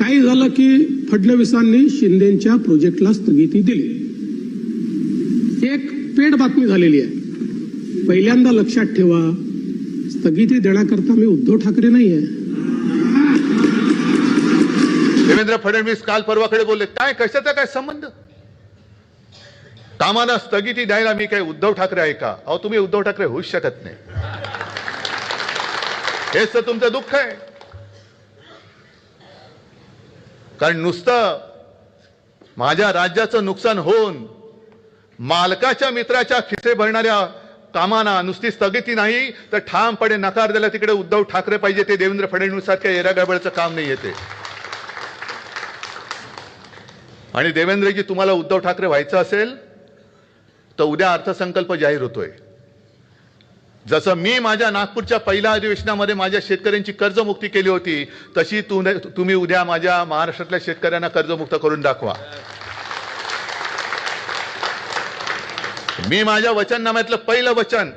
काही झालं की फडणवीसांनी शिंदेच्या प्रोजेक्टला स्थगिती दिली? एक पेड बातमी झालेली आहे. पहिल्यांदा लक्षात ठेवा स्थगिती देण्याकरता मी उद्धव ठाकरे नाही आहे देवेंद्र फडणवीस काल परवाकडे बोलले काय कशाचा काय संबंध? कामाला स्थगिती द्यायला मी काय उद्धव ठाकरे आहे का? अहो तुम्ही उद्धव ठाकरे होऊच शकत नाही. हेच तर तुमचं दुःख आहे. कारण नुसतं माझ्या राज्याचं नुकसान होऊन मालकाच्या मित्राच्या खिसे भरणाऱ्या कामांना नुसती स्थगिती नाही तर ठामपणे नकार दिला तिकडे उद्धव ठाकरे पाहिजे ते देवेंद्र फडणवीस सारख्या येरागडबडचं काम नाही येते. आणि देवेंद्रजी तुम्हाला उद्धव ठाकरे व्हायचं असेल तर उद्या अर्थसंकल्प जाहीर होतोय. जसं मी माझ्या नागपूरच्या पहिल्या अधिवेशनामध्ये माझ्या शेतकऱ्यांची कर्जमुक्ती केली होती तशी तु- तुम्ही उद्या माझ्या महाराष्ट्रातल्या शेतकऱ्यांना कर्जमुक्त करून दाखवा. मी माझ्या वचननाम्यातलं पहिलं वचन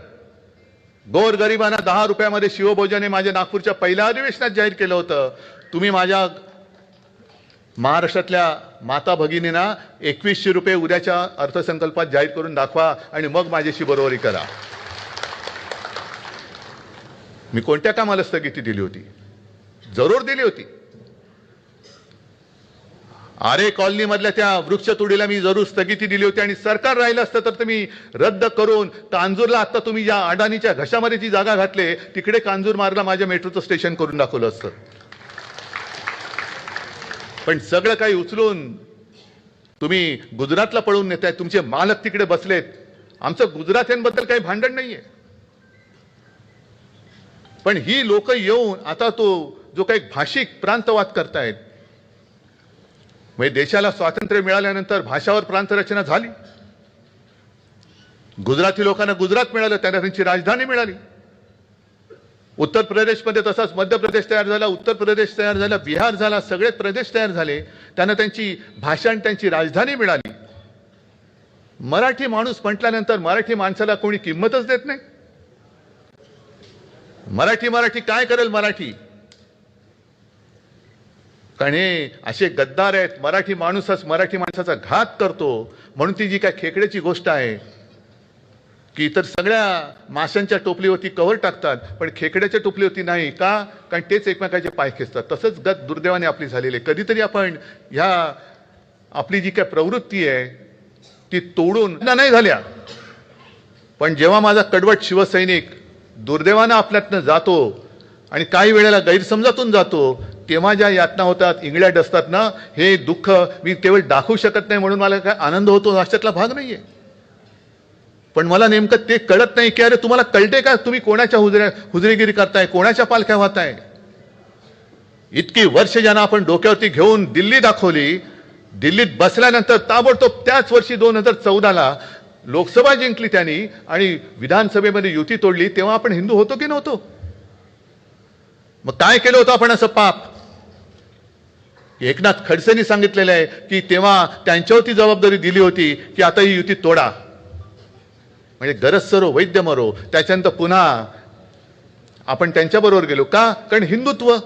गोर गरिबांना दहा रुपयामध्ये शिवभोजन हे माझ्या नागपूरच्या पहिल्या अधिवेशनात जाहीर केलं होतं. तुम्ही माझ्या महाराष्ट्रातल्या माता भगिनींना एकवीसशे रुपये उद्याच्या अर्थसंकल्पात जाहीर करून दाखवा आणि मग माझ्याशी बरोबरी करा. मी कोणत्या कामाला स्थगिती दिली होती? जरूर दिली होती. आरे कॉलनी मधल्या त्या वृक्षतोडीला मी जरूर स्थगिती दिली होती आणि सरकार राहिलं असतं तर तुम्ही रद्द करून कांजूरला आता तुम्ही ज्या अडाणीच्या घशामध्ये जी जागा घातले तिकडे कांजूर मार्गला माझ्या मेट्रोचं स्टेशन करून दाखवलं असतं. पण सगळं काही उचलून तुम्ही गुजरातला पळून नेताय तुमचे मालक तिकडे बसलेत. आमचं गुजरात्यांबद्दल काही भांडण नाहीये. पण ही लोक येऊन आता तो जो काही भाषिक प्रांतवाद करतायत म्हणजे देशाला स्वातंत्र्य मिळाल्यानंतर भाषावर प्रांतरचना झाली. गुजराती लोकांना गुजरात मिळालं त्यांना त्यांची राजधानी मिळाली. उत्तर प्रदेशमध्ये तसाच मध्य प्रदेश तयार झाला उत्तर प्रदेश तयार झाला बिहार झाला सगळे प्रदेश तयार झाले. त्यांना त्यांची भाषा आणि त्यांची राजधानी मिळाली. मराठी माणूस म्हटल्यानंतर मराठी माणसाला कोणी किंमतच देत नाही. मराठी मराठी काय करेल मराठी? कारण हे असे गद्दार आहेत मराठी माणूसच मराठी माणसाचा घात करतो. म्हणून ती जी काय खेकड्याची गोष्ट आहे की इतर सगळ्या माशांच्या टोपलीवरती कव्हर टाकतात पण खेकड्याच्या टोपलीवरती नाही. का? कारण तेच एकमेकाचे पाय खेचतात. तसंच गत दुर्दैवाने आपली झालेली आहे. कधीतरी आपण ह्या आपली जी काय प्रवृत्ती आहे ती तोडून नाही झाल्या. पण जेव्हा माझा कडवट शिवसैनिक दुर्दैवानं आपल्यातनं जातो आणि काही वेळेला गैरसमजातून जातो तेव्हा ज्या यातना होतात इंगळ्या डसतात ना हे दुःख मी केवळ दाखवू शकत नाही म्हणून मला काय आनंद होतो अशातला भाग नाहीये. पण मला नेमकं ते कळत नाही की अरे तुम्हाला कळते का तुम्ही कोणाच्या हुजऱ्या हुजरेगिरी करताय कोणाच्या पालख्या वाहताय? इतकी वर्ष ज्यांना आपण डोक्यावरती घेऊन दिल्ली दाखवली दिल्लीत बसल्यानंतर ताबडतोब त्याच वर्षी दोन हजार चौदाला लोकसभा जिंकली त्यांनी आणि विधानसभेमध्ये युती तोडली तेव्हा आपण हिंदू होतो की नव्हतो? मग काय केलं होतं आपण असं पाप? एकनाथ खडसेंनी सांगितलेलं आहे की तेव्हा त्यांच्यावरती जबाबदारी दिली होती की आता ही युती तोडा. म्हणजे गरज सरो वैद्य मरो त्याच्यानंतर पुन्हा आपण त्यांच्याबरोबर गेलो. का? कारण हिंदुत्व.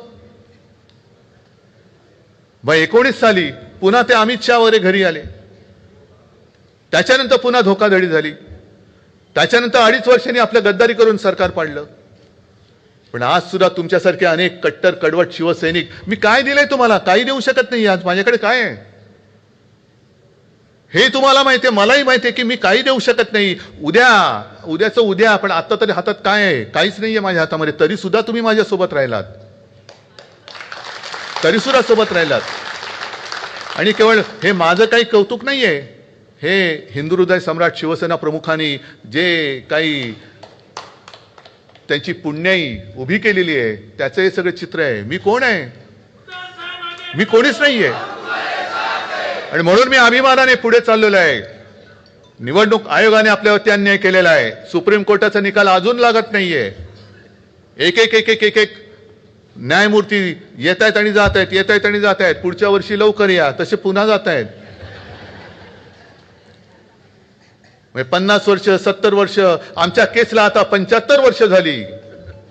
मग एकोणीस साली पुन्हा ते अमित शहा वगैरे घरी आले. त्याच्यानंतर पुन्हा धोकाधडी झाली. त्याच्यानंतर अडीच वर्षांनी आपलं गद्दारी करून सरकार पाडलं. पण आज सुद्धा तुमच्यासारखे अनेक कट्टर कडवट शिवसैनिक मी काय दिलंय तुम्हाला? काही देऊ शकत नाही आज माझ्याकडे काय आहे? हे तुम्हाला माहिती आहे मलाही माहिती आहे की मी काही देऊ शकत नाही. उद्या उद्याचं उद्या पण आता तरी हातात काय आहे? काहीच नाहीये माझ्या हातामध्ये. तरी सुद्धा तुम्ही माझ्यासोबत राहिलात. तरी सुद्धा सोबत राहिलात. आणि केवळ हे माझं काही कौतुक नाहीये. हे हिंदू हृदय सम्राट शिवसेना प्रमुखांनी जे काही त्यांची पुण्याई उभी केलेली आहे त्याचं हे सगळं चित्र आहे. मी कोण आहे? मी कोणीच नाही आहे आणि म्हणून मी अभिमानाने पुढे चाललेलो आहे. निवडणूक आयोगाने आपल्यावरती अन्याय केलेला आहे. सुप्रीम कोर्टाचा निकाल अजून लागत नाहीये. एक एक एक एक एक एक न्यायमूर्ती येत आहेत आणि जात आहेत येत आहेत आणि जात आहेत पुढच्या वर्षी लवकर या. तसे पुन्हा जात आहेत म्हणजे पन्नास वर्ष सत्तर वर्ष आमच्या केसला आता पंच्याहत्तर वर्ष झाली.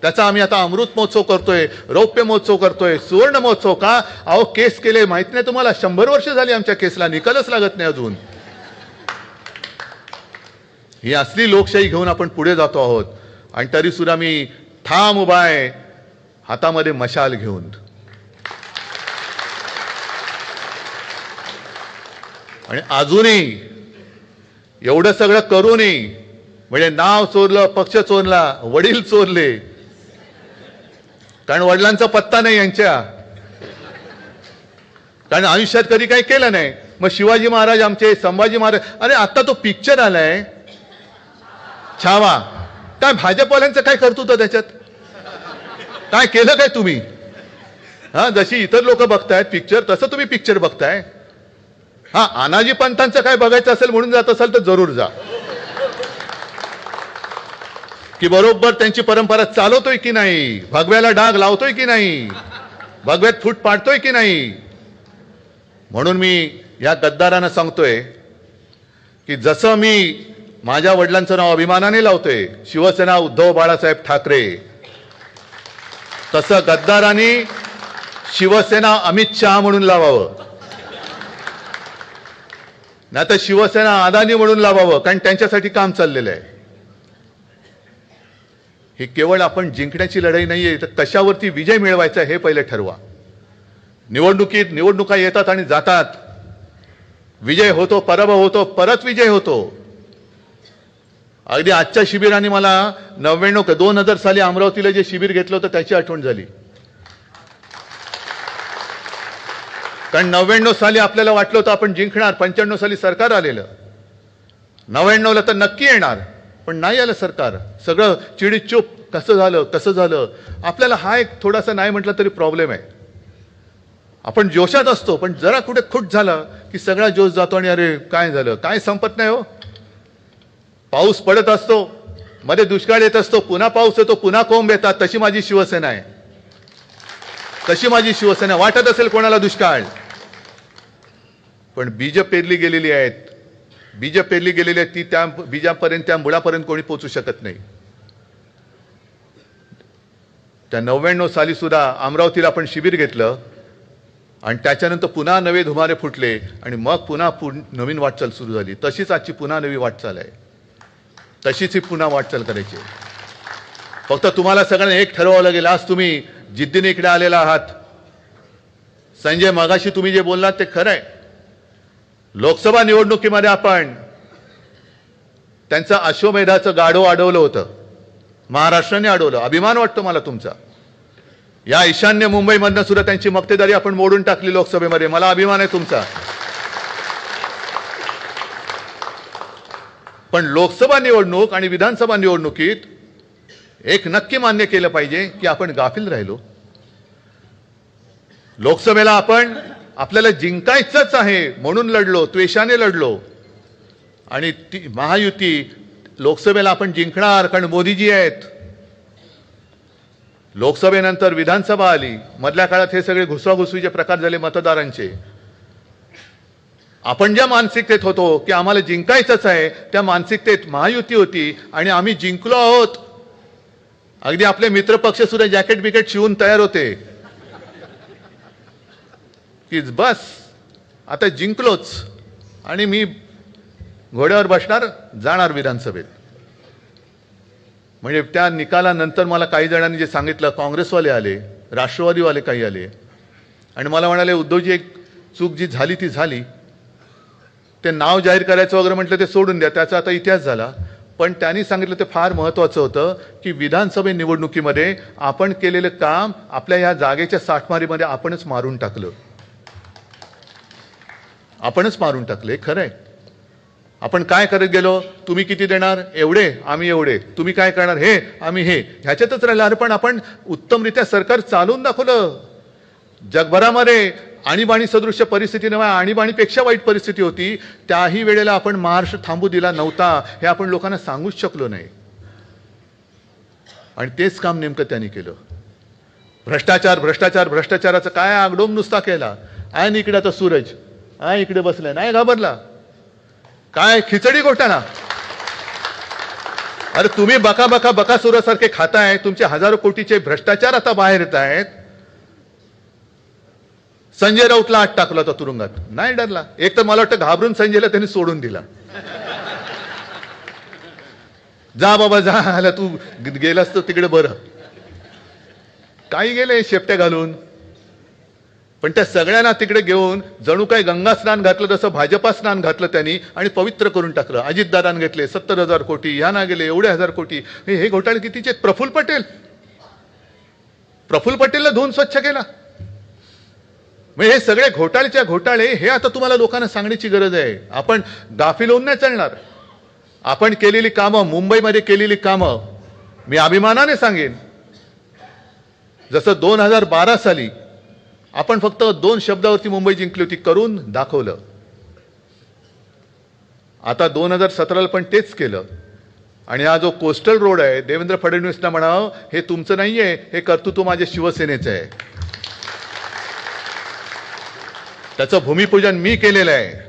त्याचा आम्ही आता अमृत महोत्सव करतोय रौप्य महोत्सव करतोय सुवर्ण महोत्सव का? अहो केस केले माहीत नाही तुम्हाला शंभर वर्ष झाली आमच्या केसला निकालच लागत नाही अजून. ही असली लोकशाही घेऊन आपण पुढे जातो आहोत. आणि तरी सुद्धा मी ठाम उभा आहे हातामध्ये मशाल घेऊन. आणि अजूनही एवढं सगळं करूनही म्हणजे नाव चोरलं पक्ष चोरला वडील चोरले. कारण वडिलांचा पत्ता नाही यांच्या. कारण आयुष्यात कधी काही केलं नाही. मग शिवाजी महाराज आमचे संभाजी महाराज अरे आता तो पिक्चर आलाय. छावा. काय भाजपवाल्यांचं काय करतो त्याच्यात? काय केलं काय तुम्ही? हा जशी इतर लोक बघतायत पिक्चर तसं तुम्ही पिक्चर बघताय. हा अनाजी पंथांचं काय बघायचं असेल म्हणून जात असाल तर जरूर जा. की बरोबर त्यांची परंपरा चालवतोय की नाही? भगव्याला डाग लावतोय की नाही? भगव्यात फूट पाडतोय की नाही? म्हणून मी या गद्दारांना सांगतोय की जसं मी माझ्या वडिलांचं नाव अभिमानाने लावतोय शिवसेना उद्धव बाळासाहेब ठाकरे तसं गद्दारांनी शिवसेना अमित शहा म्हणून लावावं. ना तर शिवसेना अदानी म्हणून लावावं कारण त्यांच्यासाठी काम चाललेलं आहे. ही केवळ आपण जिंकण्याची लढाई नाहीये तर कशावरती विजय मिळवायचा हे पहिले ठरवा. निवडणुकीत निवडणुका येतात आणि जातात. विजय होतो पराभव होतो परत विजय होतो. अगदी आजच्या शिबिराने मला नव्याण्णव दोन हजार साली अमरावतीला जे शिबिर घेतलं होतं त्याची आठवण झाली. कारण नव्याण्णव साली आपल्याला वाटलं होतं आपण जिंकणार पंच्याण्णव साली सरकार आलेलं. नव्याण्णवला तर नक्की येणार पण नाही आलं सरकार. सगळं चिडीत चुप कसं झालं कसं झालं? आपल्याला हा एक थोडासा नाही म्हटलं तरी प्रॉब्लेम आहे. आपण जोशात असतो पण जरा कुठे खुट झाला की सगळा जोश जातो आणि अरे काय झालं? काय संपत नाही हो. पाऊस पडत असतो मध्ये दुष्काळ येत असतो पुन्हा पाऊस येतो पुन्हा कोंब येतात तशी माझी शिवसेना आहे. तशी माझी शिवसेना वाटत असेल कोणाला दुष्काळ. पण बीज पेरली गेलेली आहेत. बीज पेरली गेलेली आहेत ती त्या बीजापर्यंत त्या मुळापर्यंत कोणी पोचू शकत नाही. त्या नव्याण्णव साली सुद्धा अमरावतीला आपण शिबिर घेतलं आणि त्याच्यानंतर पुन्हा नवे धुमारे फुटले आणि मग पुन्हा पु नवीन वाटचाल सुरू झाली. तशीच आजची पुन्हा नवी वाटचाल आहे. तशीच ही पुन्हा वाटचाल करायची आहे. फक्त तुम्हाला सगळ्यांना एक ठरवावं लागेल. आज तुम्ही जिद्दीने इकडे आलेला आहात. संजय मागाशी तुम्ही जे बोललात ते खरं आहे. लोकसभा निवडणुकीमध्ये आपण त्यांचं अश्वमेधाचं गाढव अडवलं होतं. महाराष्ट्राने अडवलं अभिमान वाटतो मला तुमचा. या ईशान्य मुंबईमधनं सुद्धा त्यांची मक्तेदारी आपण मोडून टाकली लोकसभेमध्ये. मला अभिमान आहे तुमचा. पण लोकसभा निवडणूक आणि विधानसभा निवडणुकीत एक नक्की मान्य केलं पाहिजे की आपण गाफील राहिलो. लोकसभेला आपण आपल्याला जिंकायचंच आहे म्हणून लढलो त्वेषाने लढलो. आणि ती महायुती लोकसभेला आपण जिंकणार कारण मोदीजी आहेत. लोकसभेनंतर विधानसभा आली. मधल्या काळात हे सगळे घुसवाघुसवीचे प्रकार झाले मतदारांचे. आपण ज्या मानसिकतेत होतो की आम्हाला जिंकायचंच आहे त्या मानसिकतेत महायुती होती आणि आम्ही जिंकलो आहोत. अगदी आपले मित्रपक्ष सुद्धा जॅकेट बिकेट शिवून तयार होते. की बस. आता जिंकलोच. आणि मी घोड्यावर बसणार जाणार विधानसभेत. म्हणजे त्या निकालानंतर मला काही जणांनी जे सांगितलं काँग्रेसवाले आले राष्ट्रवादीवाले काही आले आणि मला म्हणाले उद्धवजी एक चूक जी झाली ती झाली. ते नाव जाहीर करायचं वगैरे म्हटलं ते सोडून द्या. त्याचा आता इतिहास झाला. पण त्यांनी सांगितलं ते फार महत्त्वाचं होतं की विधानसभे निवडणुकीमध्ये आपण केलेलं काम आपल्या या जागेच्या साठमारीमध्ये आपणच मारून टाकलं. आपणच मारून टाकले खरं आहे आपण काय करत गेलो? तुम्ही किती देणार? एवढे आम्ही एवढे. तुम्ही काय करणार? हे आम्ही हे. ह्याच्यातच राहिलं. अरे पण आपण उत्तमरित्या सरकार चालवून दाखवलं. जगभरामध्ये आणीबाणी सदृश्य परिस्थिती नव्हे आणीबाणीपेक्षा वाईट परिस्थिती होती. त्याही वेळेला आपण महाराष्ट्र थांबू दिला नव्हता हे आपण लोकांना सांगूच शकलो नाही. आणि तेच काम नेमकं त्यांनी केलं. भ्रष्टाचार भ्रष्टाचार भ्रष्टाचाराचा काय आगडोम नुसता केला. आहे इकडे आता सूरज. आहे इकडे बसलाय नाही घाबरला. काय खिचडी घोटाळा. अरे तुम्ही बका बका बकासुरासारखे खाताय तुमचे हजारो कोटीचे भ्रष्टाचार आता बाहेर येत आहेत. संजय राऊतला आत टाकला होता तुरुंगात. नाही डरला. एक तर मला वाटतं घाबरून संजयला त्यांनी सोडून दिला. जा बाबा जा. आला तू. गेलास तर तिकडे बरं. काही गेले शेपट्या घालून. पण त्या सगळ्यांना तिकडे घेऊन जणू काही गंगा स्नान घातलं तसं भाजपा स्नान घातलं त्यांनी आणि पवित्र करून टाकलं. अजितदादान घेतले सत्तर हजार कोटी ह्याना गेले एवढे हजार कोटी. हे घोटाळे कितीचे प्रफुल्ल पटेल. प्रफुल्ल पटेलला धुवून स्वच्छ केला. म्हणजे हे सगळे घोटाळेच्या घोटाळे हे आता तुम्हाला लोकांना सांगण्याची गरज आहे. आपण गाफील होऊन नाही चालणार. आपण केलेली कामं मुंबईमध्ये केलेली कामं मी अभिमानाने सांगेन. जसं दोन हजार बारा साली आपण फक्त दोन शब्दावरती मुंबई जिंकली होती करून दाखवलं. आता दोन हजार सतराला पण तेच केलं. आणि हा जो कोस्टल रोड आहे देवेंद्र फडणवीसना म्हणावं हे तुमचं नाही आहे हे कर्तृत्व माझ्या शिवसेनेचं आहे. त्याचं भूमिपूजन मी केलेलं आहे.